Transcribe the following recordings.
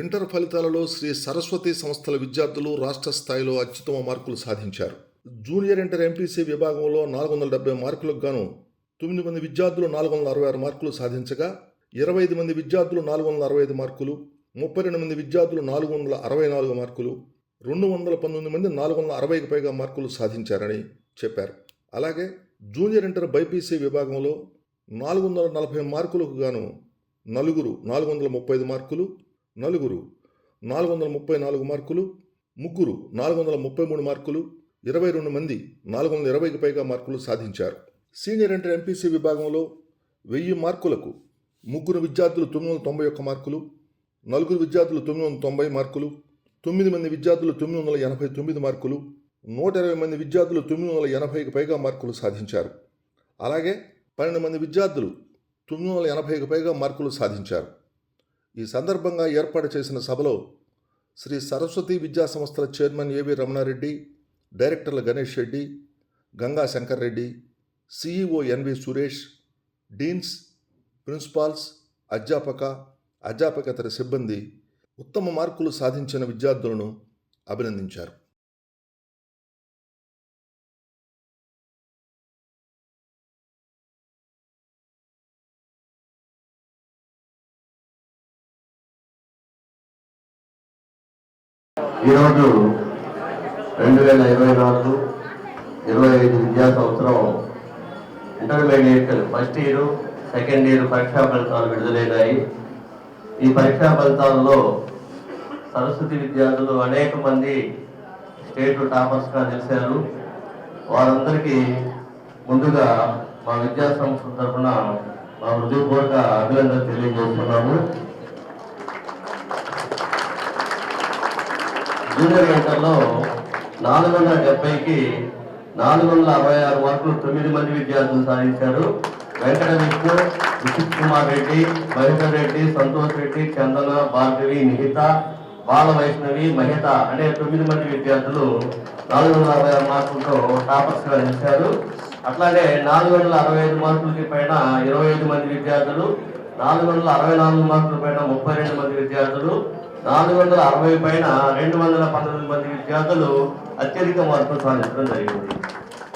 Inter ఫలితాలలో శ్రీ సరస్వతి సంస్థల విద్యార్థులు రాష్ట్ర స్థాయిలో అత్యుత్తమ మార్కులు సాధించారు. జూనియర్ ఇంటర్ ఎంపీసీ విభాగంలో నాలుగు వందల డెబ్బై మార్కులకు గాను తొమ్మిది మంది విద్యార్థులు నాలుగు వందల అరవై ఆరు మార్కులు సాధించగా ఇరవై ఐదు మంది విద్యార్థులు నాలుగు వందల అరవై ఐదు మార్కులు ముప్పై రెండు మంది విద్యార్థులు నాలుగు వందల అరవై నాలుగు మార్కులు రెండు వందల పంతొమ్మిది మంది నాలుగు వందల అరవైకి పైగా మార్కులు సాధించారని చెప్పారు. అలాగే జూనియర్ ఇంటర్ బైపీసీ విభాగంలో నాలుగు వందల నలభై మార్కులకు గాను నలుగురు నాలుగు వందల ముప్పై ఐదు మార్కులు నలుగురు నాలుగు వందల ముప్పై నాలుగు మార్కులు ముగ్గురు నాలుగు వందల ముప్పై మూడు మార్కులు ఇరవై రెండు మంది నాలుగు వందల ఇరవైకి పైగా మార్కులు సాధించారు. సీనియర్ ఇంటర్ ఎంపీసీ విభాగంలో వెయ్యి మార్కులకు ముగ్గురు విద్యార్థులు తొమ్మిది వందల తొంభై ఒక్క మార్కులు నలుగురు విద్యార్థులు తొమ్మిది వందల తొంభై మార్కులు తొమ్మిది మంది విద్యార్థులు తొమ్మిది వందల ఎనభై తొమ్మిది మార్కులు నూట ఇరవై మంది విద్యార్థులు తొమ్మిది వందల ఎనభైకి పైగా మార్కులు సాధించారు. అలాగే పన్నెండు మంది విద్యార్థులు తొమ్మిది వందల ఎనభైకి పైగా మార్కులు సాధించారు. ఈ సందర్భంగా ఏర్పాటు చేసిన సభలో శ్రీ సరస్వతి విద్యా సంస్థల చైర్మన్ ఏవి రమణారెడ్డి డైరెక్టర్ల Ganesh Reddy Ganga Shankar Reddy CEO NV Suresh deans principals అధ్యాపక అధ్యాపకేతర సిబ్బంది ఉత్తమ మార్కులు సాధించిన విద్యార్థులను అభినందించారు. ఈరోజు రెండు వేల ఇరవై నాలుగు ఇరవై ఐదు విద్యా సంవత్సరం intermediate first year second year పరీక్షా ఫలితాలు విడుదలైనాయి. ఈ పరీక్షా ఫలితాల్లో సరస్వతి విద్యార్థులు అనేక మంది స్టేట్ టాపర్స్గా నిలిచారు. వారందరికీ ముందుగా మా విద్యా సంస్థ తరఫున మా హృదయపూర్వక అభినందన తెలియజేస్తున్నాము. జూనియర్ ఇంటర్లో నాలుగు వందల డెబ్బైకి నాలుగు వందల అరవై ఆరు మార్కులు తొమ్మిది మంది విద్యార్థులు సాధించారు. వెంకట విష్ణు విశిత్ కుమార్ రెడ్డి మహేశ్వర్ రెడ్డి సంతోష్ రెడ్డి చందన భార్గవి నిహిత బాల వైష్ణవి మహిత అనే తొమ్మిది మంది విద్యార్థులు నాలుగు వందల అరవై ఆరు మార్కులతో టాపర్స్గా నిలిచారు. అట్లానే నాలుగు వందల అరవై ఐదు మార్కులకి పైన ఇరవై ఐదు మంది విద్యార్థులు నాలుగు వందల అరవై నాలుగు మార్కుల పైన ముప్పై రెండు మంది విద్యార్థులు నాలుగు వందల అరవై పైన రెండు వందల పంతొమ్మిది మంది విద్యార్థులు అత్యధిక మార్పులు సాధించడం జరిగింది.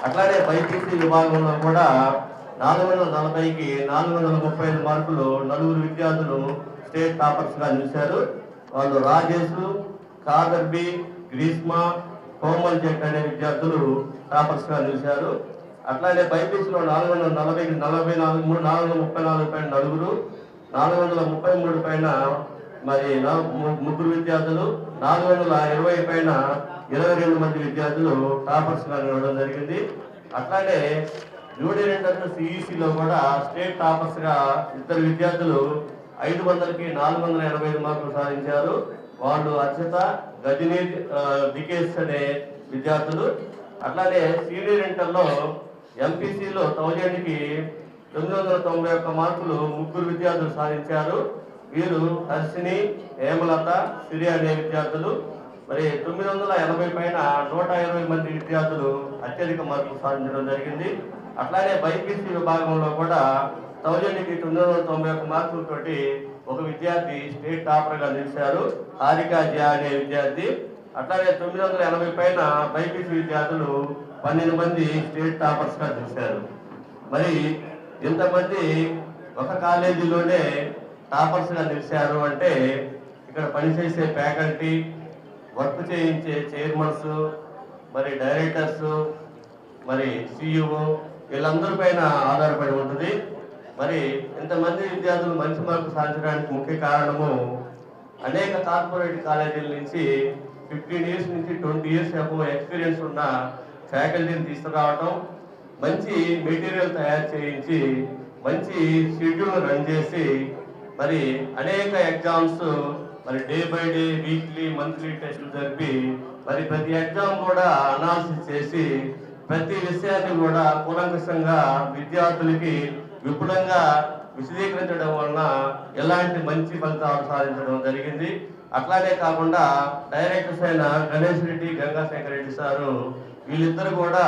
అట్లానే బైపీసీ విభాగంలో కూడా నాలుగు వందల నలభైకి నాలుగు వందల ముప్పై ఐదు మార్కులు నలుగురు విద్యార్థులు స్టేట్ టాపర్స్గా నిలిచారు. వాళ్ళు రాజేష్ కాదర్బి గ్రీష్మ కోమల్ జట్ అనే విద్యార్థులు టాపర్స్గా నిలిచారు. అట్లానే బైపీసీలో నాలుగు వందల నలభై నలభై నాలుగు మూడు నాలుగు వందల ముప్పై నాలుగు పైన నలుగురు నాలుగు వందల ముప్పై మూడు పైన మరి ముగ్గురు విద్యార్థులు నాలుగు వందల ఇరవై పైన ఇరవై రెండు మంది విద్యార్థులు టాపర్స్గా నిలవడం జరిగింది. అట్లాగే జూనియర్ ఇంటర్ సిఈసిలో కూడా స్టేట్ టాపర్స్గా ఇద్దరు విద్యార్థులు ఐదు వందలకి నాలుగు వందల ఎనభై ఐదు మార్కులు సాధించారు. వాళ్ళు అర్చిత గజనీ డికేస్ అనే విద్యార్థులు. అట్లానే సీనియర్ ఇంటర్లో ఎంపీసీలో థౌజండ్కి తొమ్మిది వందల తొంభై ఒక్క మార్కులు ముగ్గురు విద్యార్థులు సాధించారు. వీరు హర్షిని హేమలత సిరి అనే విద్యార్థులు. మరి తొమ్మిది వందల ఎనభై పైన నూట ఇరవై మంది విద్యార్థులు అత్యధిక మార్కులు సాధించడం జరిగింది. అట్లానే బైపీసీ విభాగంలో కూడా థౌజండ్కి తొమ్మిది వందల తొంభై ఒక్క మార్కులతోటి ఒక విద్యార్థి స్టేట్ టాపర్గా నిలిచారు. హారికా జియా అనే విద్యార్థి. అట్లానే తొమ్మిది వందల ఎనభై పైన బైపీసీ విద్యార్థులు పన్నెండు మంది స్టేట్ టాపర్స్గా నిలిచారు. మరి ఇంతమంది ఒక కాలేజీలోనే టాపర్స్గా నిలిచారు అంటే ఇక్కడ పనిచేసే ఫ్యాకల్టీ వర్క్ చేయించే చైర్మన్స్ మరి డైరెక్టర్స్ మరి సిఇఓ వీళ్ళందరి పైన ఆధారపడి ఉంటుంది. మరి ఇంతమంది విద్యార్థులు మంచి మార్కులు సాధించడానికి ముఖ్య కారణము అనేక కార్పొరేట్ కాలేజీల నుంచి ఫిఫ్టీన్ ఇయర్స్ నుంచి ట్వంటీ ఇయర్స్ ఎక్స్పీరియన్స్ ఉన్న ఫ్యాకల్టీని తీసుకురావటం మంచి మెటీరియల్ తయారు చేయించి మంచి షెడ్యూల్ రన్ చేసి మరి అనేక ఎగ్జామ్స్ మరి day by day weekly monthly టెస్టులు జరిపి మరి ప్రతి ఎగ్జామ్ కూడా అనాలిసిస్ చేసి ప్రతి విషయాన్ని కూడా కూలంకషంగా విద్యార్థులకి విపులంగా విశదీకరించడం వలన ఎలాంటి మంచి ఫలితాలు సాధించడం జరిగింది. అట్లానే కాకుండా డైరెక్టర్స్ అయిన గణేష్ రెడ్డి గంగాశంకర్ రెడ్డి సారు వీళ్ళిద్దరు కూడా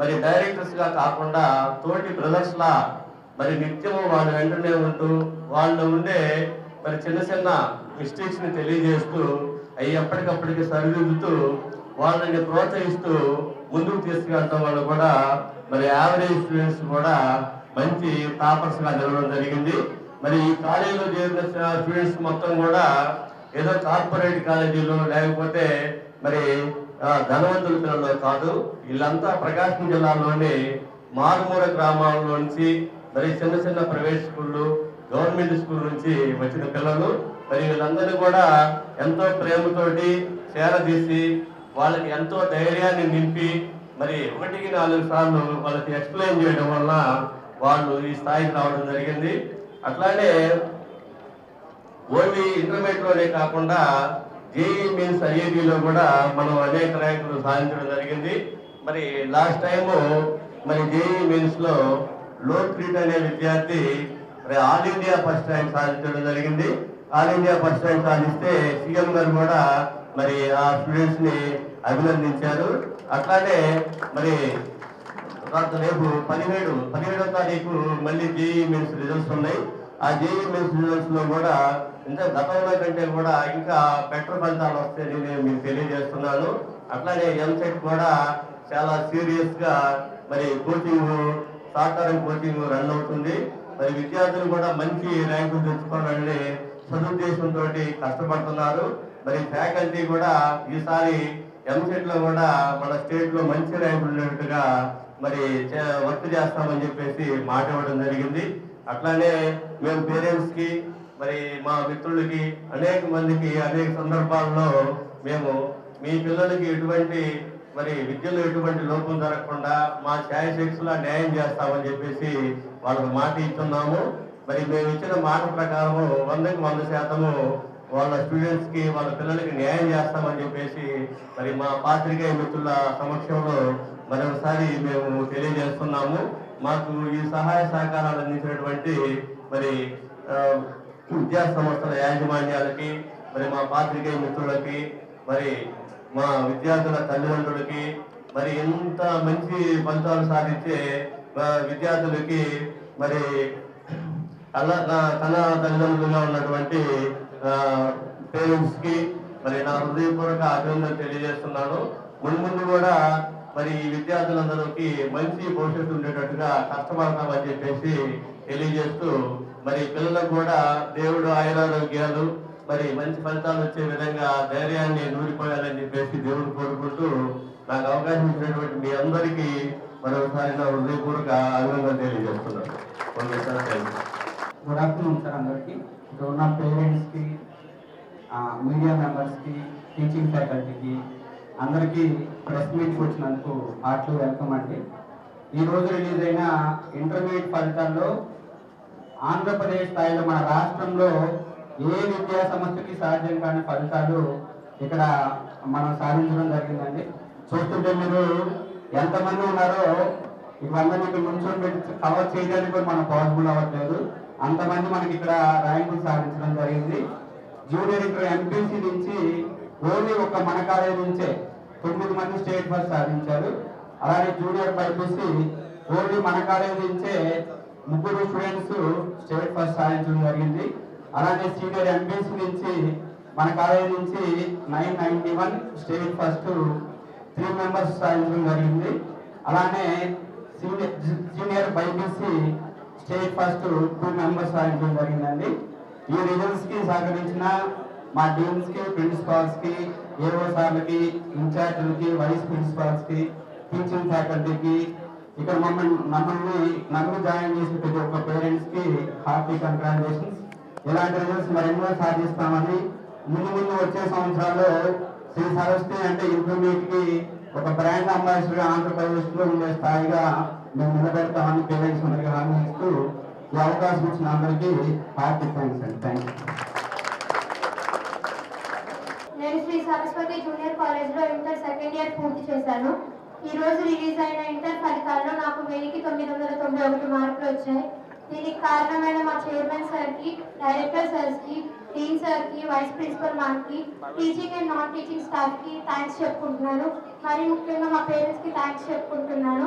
మరి డైరెక్టర్స్గా కాకుండా తోటి బ్రదర్స్లా మరి నిత్యము వాళ్ళ వెంటనే ఉంటూ వాళ్ళు ఉండే మరి చిన్న చిన్న మిస్టేక్స్ని తెలియజేస్తూ అవి ఎప్పటికప్పటికి సరిదిద్దుతూ వాళ్ళని ప్రోత్సహిస్తూ ముందుకు తీసుకెళ్ళడం వల్ల కూడా మరి యావరేజ్ స్టూడెంట్స్ కూడా మంచి టాపర్స్గా నిలవడం జరిగింది. మరి ఈ కాలేజీలో చేరిన స్టూడెంట్స్ మొత్తం కూడా ఏదో కార్పొరేట్ కాలేజీలో లేకపోతే మరి ధనవంతుల పిల్లలు కాదు వీళ్ళంతా ప్రకాశం జిల్లాలోని మారుమూల గ్రామాల నుంచి మరి చిన్న చిన్న ప్రైవేట్ స్కూళ్ళు గవర్నమెంట్ స్కూల్ నుంచి వచ్చిన పిల్లలు మరి వీళ్ళందరూ కూడా ఎంతో ప్రేమతోటి చేరదీసి వాళ్ళకి ఎంతో ధైర్యాన్ని నింపి మరి ఒకటికి నాలుగు సార్లు వాళ్ళకి ఎక్స్ప్లెయిన్ చేయడం వల్ల వాళ్ళు ఈ స్థాయికి రావడం జరిగింది. అట్లానే ఓన్లీ ఇంటర్మీడియట్లోనే కాకుండా జేఈ మీన్స్ ఐఐటిలో కూడా మనం అనేక ర్యాంకులు సాధించడం జరిగింది. మరి లాస్ట్ టైము మరి జేఈ మీన్స్లో లోక్రీట్ అనే విద్యార్థి ఆల్ ఇండియా ఫస్ట్ ర్యాంక్ సాధించడం జరిగింది. ఆల్ ఇండియా ఫస్ట్ ర్యాంక్ సాధిస్తే సీఎం గారు కూడా మరి ఆ స్టూడెంట్స్ని అభినందించారు. అట్లానే మరి తర్వాత రేపు పదిహేడు పదిహేడో తారీఖు మళ్ళీ జేఈ మెన్స్ రిజల్ట్స్ ఉన్నాయి. ఆ జేఈ మెన్స్ రిజల్ట్స్లో కూడా ఇంకా గతంలో కంటే కూడా ఇంకా బెటర్ ఫలితాలు వస్తాయని నేను మీకు తెలియజేస్తున్నాను. అట్లానే ఎంసెట్ కూడా చాలా సీరియస్గా మరి కోచింగ్ షార్ట్ కోచింగ్ రన్ అవుతుంది. మరి విద్యార్థులు కూడా మంచి ర్యాంకులు తెచ్చుకోవాలని సదుద్దేశంతో కష్టపడుతున్నారు. మరి ఫ్యాకల్టీ కూడా ఈసారి ఎంసెట్లో కూడా మన స్టేట్లో మంచి ర్యాంకులు ఉన్నట్టుగా మరి చే- వర్క్ చేస్తామని చెప్పేసి మాట ఇవ్వడం జరిగింది. అట్లానే మేము పేరెంట్స్కి మరి మా మిత్రులకి అనేక మందికి అనేక సందర్భాల్లో మేము మీ పిల్లలకి ఎటువంటి మరి విద్యలో ఎటువంటి లోపం జరగకుండా మా ఛాయశక్తులా న్యాయం చేస్తామని చెప్పేసి వాళ్ళకు మాట ఇస్తున్నాము మరి మేము ఇచ్చిన మాట ప్రకారము వందకి వంద శాతము వాళ్ళ స్టూడెంట్స్కి వాళ్ళ పిల్లలకి న్యాయం చేస్తామని చెప్పేసి మరి మా పాత్రికేయ మిత్రుల సమక్షంలో మరొకసారి మేము తెలియజేస్తున్నాము. మాకు ఈ సహాయ సహకారాలు అందించినటువంటి మరి విద్యా సంస్థల యాజమాన్యాలకి మరి మా పాత్రికేయ మిత్రులకి మరి మా విద్యార్థుల తల్లిదండ్రులకి మరి ఎంత మంచి ఫలితాలు సాధించే విద్యార్థులకి మరి అలా తన తల్లిదండ్రులుగా ఉన్నటువంటి పేరెంట్స్కి మరి నా హృదయపూర్వక అభినందనలు తెలియజేస్తున్నాను. ముందు ముందు కూడా మరి ఈ విద్యార్థులందరికీ మంచి భవిష్యత్తు ఉండేటట్టుగా కష్టపడతామని చెప్పేసి తెలియజేస్తూ మరి పిల్లలకు కూడా దేవుడు ఆయురారోగ్యాలు మరి మంచి ఫలితాలు వచ్చే విధంగా ధైర్యాన్ని నూరిపోయాలని చెప్పేసి దేవుడు కోరుకుంటూ నాకు అవకాశం ఇచ్చినటువంటి మీ అందరికీ మరొకసారి నా హృదయపూర్వక అభినందనలు తెలియజేస్తున్నాను. గుడ్ ఆఫ్టర్నూన్ సార్ అందరికీ. ఇక్కడ ఉన్న పేరెంట్స్కి మీడియా మెంబర్స్కి టీచింగ్ ఫ్యాకల్టీకి అందరికీ ప్రెస్ మీట్కి వచ్చినందుకు హార్ట్లీ వెల్కమ్ అండి. ఈ రోజు రిలీజ్ అయిన ఇంటర్మీడియట్ ఫలితాల్లో ఆంధ్రప్రదేశ్ స్థాయిలో మన రాష్ట్రంలో ఏ విద్యా సంస్థకి సాధ్యం కాని ఫలితాలు ఇక్కడ మనం సాధించడం జరిగిందండి. చూస్తుంటే మీరు ఎంతమంది ఉన్నారో ఇవన్నీ మీకు నుంచొని పెట్టి కవర్ చేయడానికి కూడా మనం పాసిబుల్ అవ్వట్లేదు. అంతమంది మనకి ఇక్కడ ర్యాంకులు సాధించడం జరిగింది. జూనియర్ ఇక్కడ ఎంపీసీ నుంచి ఓన్లీ ఒక మన కాలేజ్ నుంచే తొమ్మిది మంది స్టేట్ ఫస్ట్ సాధించారు. అలాగే జూనియర్ బైపీసీ ఓన్లీ మన కాలేజ్ నుంచే ముగ్గురు స్టూడెంట్స్ స్టేట్ ఫస్ట్ సాధించడం జరిగింది. అలాగే సీనియర్ ఎంబీసీ నుంచి మన కాలేజ్ నుంచి nine ninety one state first three members సాధించడం జరిగింది. అలానే senior senior BiPC state first two members సాధించడం జరిగిందండి. ఈ రీజన్స్కి సహకరించిన మా డీన్స్ ప్రిన్సిపాల్స్కి ఏవో సార్లకి ఇన్ఛార్జీలకి వైస్ ప్రిన్సిపాల్స్కి టీచింగ్ ఫ్యాకల్టీకి ఇక్కడ మమ్మల్ని మమ్మల్ని నన్ను జాయిన్ చేసిన ప్రతి ఒక్క పేరెంట్స్కి హార్పీ కంగ్రాచులేషన్స్ ఇలాంటి రిజల్ట్స్ మరెన్నో సాధిస్తామని ముందు ముందు వచ్చే సంవత్సరాల్లో శ్రీ సరస్వతి అంటే ఇంటర్మీడియట్కి ఒక బ్రాండ్ అంబాసిడర్ ఆంధ్రప్రదేశ్లో ఉండే స్థాయిగా మేము నిలబెడతామని పేరెంట్స్ అందరికీ హామీ ఇస్తూ ఈ అవకాశం ఇచ్చిన అందరికీ హార్దిక్ థ్యాంక్స్ అండి. థ్యాంక్ యూ నేను శ్రీ సరస్వతి జూనియర్ కాలేజ్లో ఇంటర్ సెకండ్ ఇయర్ పూర్తి చేశాను. ఈ రోజు రిలీజ్ అయిన ఇంటర్ ఫలితాల్లో నాకు వెయ్యికి తొమ్మిది వందల తొంభై ఒకటి మార్కులు వచ్చాయి. దీనికి కారణమైన మా చైర్మన్ సార్కి డైరెక్టర్ సార్కి డీన్ సార్కి వైస్ ప్రిన్సిపల్ మ్యామ్కి టీచింగ్ అండ్ నాన్ టీచింగ్ స్టాఫ్కి థ్యాంక్స్ చెప్పుకుంటున్నాను. మరి ముఖ్యంగా మా పేరెంట్స్కి థ్యాంక్స్ చెప్పుకుంటున్నాను.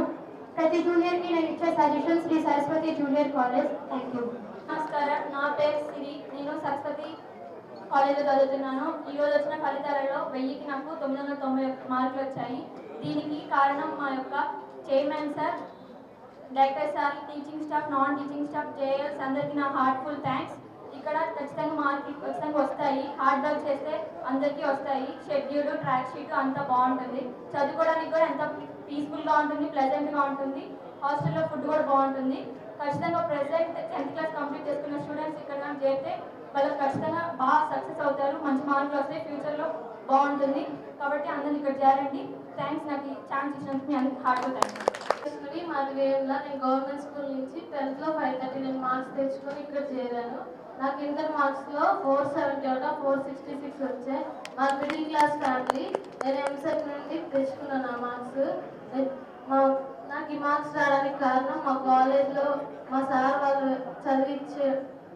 ప్రతి జూనియర్కి నేను ఇచ్చే suggestion Shri Saraswati junior college. Thank you నమస్కారం. నా పేరు సిరి. నేను సరస్వతి కాలేజ్లో చదువుతున్నాను. ఈ రోజు వచ్చిన ఫలితాలలో వెయ్యికి నాకు తొమ్మిది వందల తొంభై మార్కులు వచ్చాయి. దీనికి కారణం మా యొక్క chairman sir director sir teaching staff non teaching staff JLs అందరికీ నా హార్ట్ఫుల్ థ్యాంక్స్ ఇక్కడ ఖచ్చితంగా మార్కి ఖచ్చితంగా వస్తాయి. హార్డ్ వర్క్ చేస్తే అందరికీ వస్తాయి. షెడ్యూల్ ట్రాక్ షీట్ అంతా బాగుంటుంది. చదువుకోవడానికి కూడా ఎంత పీస్ఫుల్గా ఉంటుంది ప్లెజెంట్గా ఉంటుంది. హాస్టల్లో ఫుడ్ కూడా బాగుంటుంది. ఖచ్చితంగా ప్రెసెంట్ టెన్త్ క్లాస్ కంప్లీట్ చేసుకున్న స్టూడెంట్స్ ఇక్కడ చేరితే వాళ్ళకి ఖచ్చితంగా బాగా సక్సెస్ అవుతారు. మంచి మార్కులు వస్తాయి. ఫ్యూచర్లో బాగుంటుంది. కాబట్టి అందరిని ఇక్కడ చేరండి. థ్యాంక్స్ నాకు ఈ ఛాన్స్ ఇచ్చినందుకు మీ అందరికి హార్డ్గా థ్యాంక్స్ కృష్ణవి మాది నేను గవర్నమెంట్ స్కూల్ నుంచి టెన్త్లో ఫైవ్ థర్టీ నైన్ మార్క్స్ తెచ్చుకొని ఇక్కడ చేరాను. నాకు inter మార్క్స్లో four seventy out of four sixty six వచ్చాయి. మా మిడిల్ క్లాస్ ఫ్యామిలీ నేను ఎంసెట్ నుండి తెచ్చుకున్నాను ఆ మార్క్స్ మా నాకు ఈ మార్క్స్ రావడానికి కారణం మా కాలేజ్లో మా సార్ వాళ్ళు చదివించే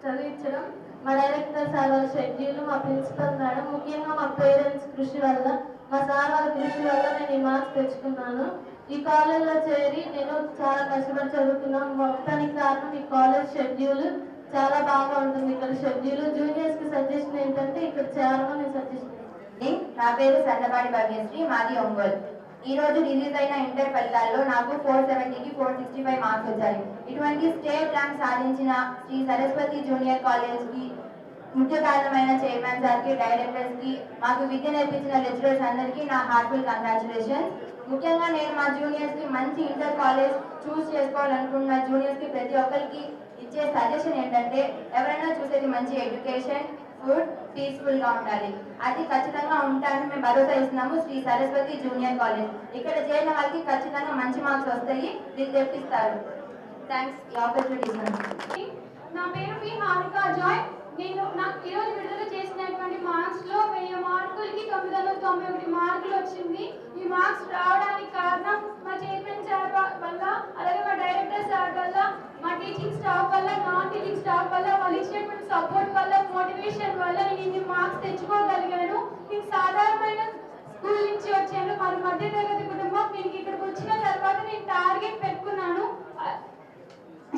చదివించడం మా డైరెక్టర్ సార్ వాళ్ళ షెడ్యూల్ మా ప్రిన్సిపల్ మేడం ముఖ్యంగా మా పేరెంట్స్ కృషి వల్ల మా సార్ వాళ్ళ కృషి వల్ల నేను ఈ మార్క్స్ తెచ్చుకున్నాను. ఈ కాలేజ్లో చేరి నేను చాలా కష్టపడి చదువుతున్నాను. మొత్తానికి కారణం ఈ కాలేజ్ షెడ్యూల్ చాలా బాగా ఉంటుంది. ఇక్కడ షెడ్యూల్ జూనియర్స్కి సజెషన్ ఏంటంటే ఇక్కడ చేరమని సజెషన్ నా పేరు సన్నపాటి భాగ్యశ్రీ మాది ఒంగోలు. ఈ రోజు రిలీజ్ అయిన ఇంటర్ ఫలితాల్లో నాకు ఫోర్ సెవెంటీకి ఫోర్ సిక్స్టీ ఫైవ్ మార్క్స్ వచ్చాయి. ఇటువంటి స్టేట్ ర్యాంక్ సాధించిన శ్రీ సరస్వతి జూనియర్ కాలేజ్కి ముఖ్య కారణమైన చైర్మన్ సార్కి డైరెక్టర్స్కి మాకు విద్య నేర్పించిన లెక్చరర్స్ అందరికీ నా హార్ట్ఫుల్ కంగ్రాచులేషన్స్. ముఖ్యంగా నేను మా జూనియర్స్కి మంచి ఇంటర్ కాలేజ్ చూస్ చేసుకోవాలనుకున్న జూనియర్స్కి ప్రతి ఒక్కరికి ఇచ్చే సజెషన్ ఏంటంటే ఎవరైనా చూసేది మంచి ఎడ్యుకేషన్ ఫుడ్ పీస్ఫుల్గా ఉండాలి. అది ఖచ్చితంగా ఉంటారని మేము భరోసా ఇస్తున్నాము శ్రీ సరస్వతి జూనియర్ కాలేజ్ ఇక్కడ చేరిన వాళ్ళకి ఖచ్చితంగా మంచి మార్క్స్ వస్తాయి దీన్ని తెప్పిస్తారు. థ్యాంక్స్ ఈ ఆపర్చునిటీ నా పేరు పి హారికా. జాయ్ నేను నాకు ఈరోజు విడుదల చేసినటువంటి మార్క్స్లో వెయ్యి మార్కులకి తొమ్మిది వందల తొంభై ఒకటి మార్కులు వచ్చింది. ఈ మార్క్స్ రావడానికి కారణం మా చైర్మన్ సార్ వల్ల అలాగే మా డైరెక్టర్ సార్ వల్ల మా టీచింగ్ స్టాఫ్ వల్ల నాన్ టీచింగ్ స్టాఫ్ వల్ల వాళ్ళు ఇచ్చినటువంటి సపోర్ట్ వల్ల మోటివేషన్ వల్ల నేను ఇన్ని మార్క్స్ తెచ్చుకోగలిగాను. నేను సాధారణమైన స్కూల్ నుంచి వచ్చాను. మరి మధ్య తరగతి కుటుంబం. నేను ఇక్కడికి వచ్చిన తర్వాత నేను టార్గెట్ పెట్టుకున్నాను. ఆ,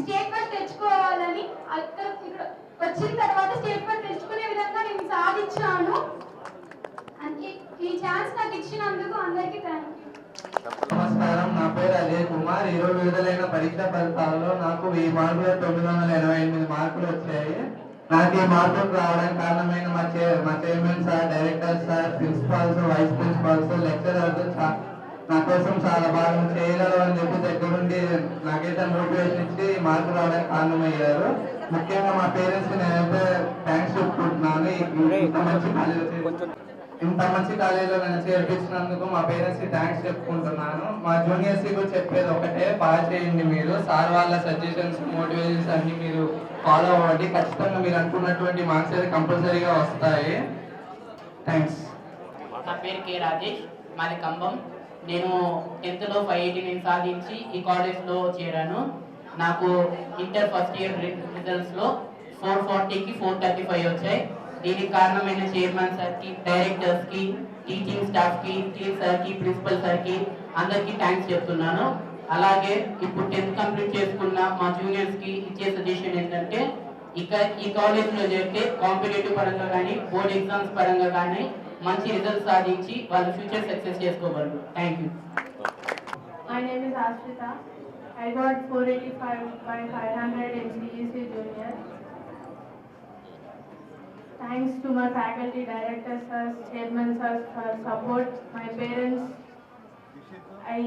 స్టేట్ ఫస్ట్ తెచ్చుకోవాలని. అక్కడ ఇక్కడ వచ్చిన తర్వాత స్టేట్ ఫస్ట్ తెచ్చుకునే విధంగా నేను సాధించాను. ఈ ఛాన్స్ నాకు ఇచ్చినందుకు అందరికీ థ్యాంక్ యూ నమస్కారం. నా పేరు అజయ్ కుమార్. ఈ రోజు విడుదలైన పరీక్ష ఫలితాల్లో నాకు ఈ మార్కులు తొమ్మిది వందల ఎనభై ఎనిమిది మార్కులు వచ్చాయి. నాకు ఈ మార్కులు రావడానికి కారణమైన మా చే మా chairman sir director sir principals vice principals lecturers నా కోసం చాలా బాగా చేయగలరు అని చెప్పి దగ్గరుండి నాకైతే మోటివేషన్ ఇచ్చి మార్కులు రావడానికి కారణమయ్యారు. ముఖ్యంగా మా పేరెంట్స్ నేనైతే థ్యాంక్స్ చెప్పుకుంటున్నాను. ఇంత మంచి కాలేజ్ ఇంత మంచి కాలేజీలో నన్ను చేర్పించినందుకు మా పేరెంట్స్కి థ్యాంక్స్ చెప్పుకుంటున్నాను. మా జూనియర్స్కి కూడా చెప్పేది ఒకటే బాగా చేయండి మీరు. సార్ వాళ్ళ సజెషన్స్ మోటివేషన్స్ అన్ని మీరు ఫాలో అవ్వండి. ఖచ్చితంగా మీరు అనుకున్నటువంటి మార్క్స్ అయితే కంపల్సరీగా వస్తాయి. థ్యాంక్స్ నా పేరు కే రాజేష్ మాది ఖమ్మం. నేను టెన్త్లో ఫైవ్ ఎయిటీ నైన్ సాధించి ఈ కాలేజ్లో చేరాను. నాకు ఇంటర్ ఫస్ట్ ఇయర్ రిజల్ట్స్లో ఫోర్ ఫార్టీకి ఫోర్ థర్టీ ఫైవ్ వచ్చాయి. దీనికి కారణమైన చైర్మన్ సార్కి డైరెక్టర్స్కి టీచింగ్ స్టాఫ్కి టీమ్ సార్కి ప్రిన్సిపల్ సార్కి అందరికీ థ్యాంక్స్ చెప్తున్నాను. అలాగే ఇప్పుడు టెన్త్ కంప్లీట్ చేసుకున్న మా జూనియర్స్కి ఇచ్చే సజెషన్ ఏంటంటే ఇక ఈ కాలేజ్లో చేరితే కాంపిటేటివ్ పరంగా కానీ బోర్డ్ ఎగ్జామ్స్ పరంగా కానీ మంచి రిజల్ట్ సాధించి వాళ్ళ ఫ్యూచర్ సక్సెస్ చేసుకోగలరు. Thank you I got 485 by 500 in CEC Junior. Thanks to my faculty, directors, sirs, chairman, sirs for support. My parents, I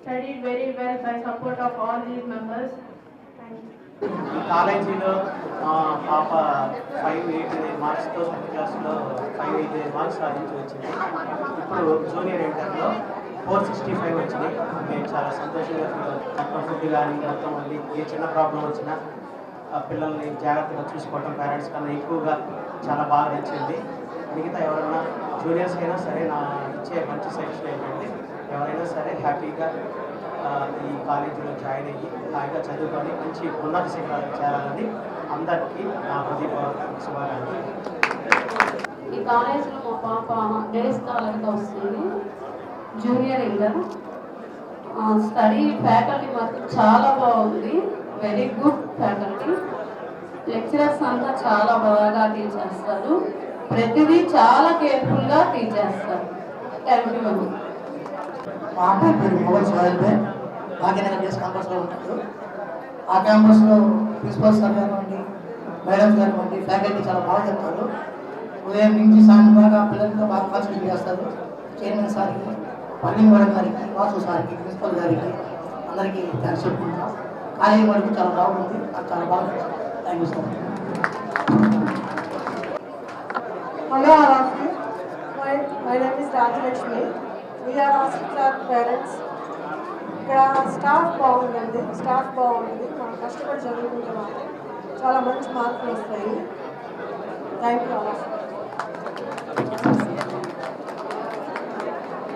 studied very well by support of all these members. Thank you. కాలేజీలో పాప five eighty nine మార్క్స్తో tenth క్లాస్లో five eighty nine marks సాధించి వచ్చింది ఇప్పుడు junior ఇంటర్లో four sixty five వచ్చింది. మేము చాలా సంతోషంగా ఫీల్ మొత్తం ఫుడ్ కానీ మొత్తం మళ్ళీ ఏ చిన్న ప్రాబ్లం వచ్చినా ఆ పిల్లల్ని జాగ్రత్తగా చూసుకోవటం పేరెంట్స్ కన్నా ఎక్కువగా చాలా బాగా నచ్చింది. మిగతా ఎవరైనా జూనియర్స్ అయినా సరే నా ఇచ్చే మంచి సజెషన్ ఏంటంటే ఎవరైనా సరే హ్యాపీగా ఈ కాలేజీలో జాయిన్ అయ్యి హాయిగా చదువుకొని మంచి ఉన్నత శిఖరాలకు చేరాలని అందరికీ నా హృదయపూర్వక శుభాకాంక్షలు. ఈ కాలేజీలో మా పాప డేస్ స్కాలర్గా వస్తుంది. జూనియర్ ఇంటర్ స్టడీ ఫ్యాకల్టీ మాత్రం చాలా బాగుంది. వెరీ గుడ్ ఫ్యాకల్టీ లెక్చరర్స్ అంతా చాలా బాగా టీచ్ చేస్తారు. ప్రతిదీ చాలా కేర్ఫుల్గా టీచ్ చేస్తారు. థ్యాంక్ యూ మా అమ్మాయి పేరు మొగల్ సోహెల్ భాగ్యనగర్ డేస్ క్యాంపస్లో ఉంటాడు ఆ క్యాంపస్లో ప్రిన్సిపల్ సార్ కానివ్వండి మేడమ్స్ కానివ్వండి ఫ్యాకల్టీ చాలా బాగా చెప్తారు. ఉదయం నుంచి సాయంత్రం దాకా పిల్లలతో బాగా కాన్సన్ట్రేట్ చేస్తారు. చైర్మన్ సార్కి పన్నెండు మేడం గారికి వాసు సార్కి ప్రిన్సిపల్ గారికి అందరికీ థ్యాంక్స్ చెప్పుకుంటాం కాలేజీ వరకు చాలా బాగుంది. నాకు చాలా బాగుంది thank you sir Hello, all of you. My, my name is Rajalakshmi. We ఇక్కడ స్టాఫ్ బాగుందండి స్టాఫ్ బాగుంది. మనం కష్టపడి చదువుకుంటున్నాము చాలా మంచి మార్కులు వస్తాయి. Thank you all you